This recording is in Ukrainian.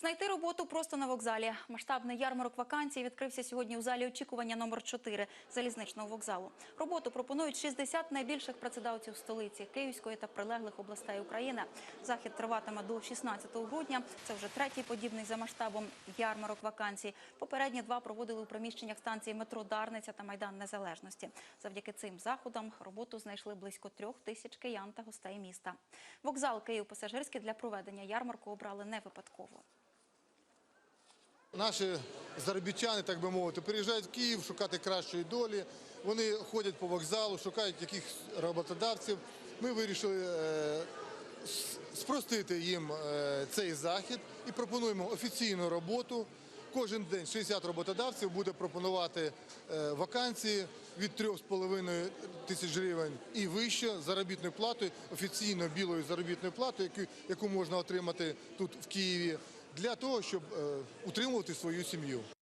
Знайти роботу просто на вокзалі. Масштабний ярмарок вакансій відкрився сьогодні у залі очікування номер 4 залізничного вокзалу. Роботу пропонують 60 найбільших працедавців столиці Київської та прилеглих областей України. Захід триватиме до 16 грудня. Це вже третій подібний за масштабом ярмарок вакансій. Попередні два проводили у приміщеннях станції метро Дарниця та Майдан Незалежності. Завдяки цим заходам роботу знайшли близько трьох тисяч киян та гостей міста. Вокзал Київ-Пасажирський для проведення ярмарку обрали не випадково. Наші заробітчани, так би мовити, приїжджають в Київ шукати кращої долі. Вони ходять по вокзалу, шукають якихось роботодавців. Ми вирішили е, спростити їм е, цей захід і пропонуємо офіційну роботу. Кожен день 60 роботодавців буде пропонувати е, вакансії від 3,5 тисяч гривень і вище заробітною платою, офіційно білою заробітною платою, яку, яку можна отримати тут в Києві, для того, щоб е, утримувати свою сім'ю.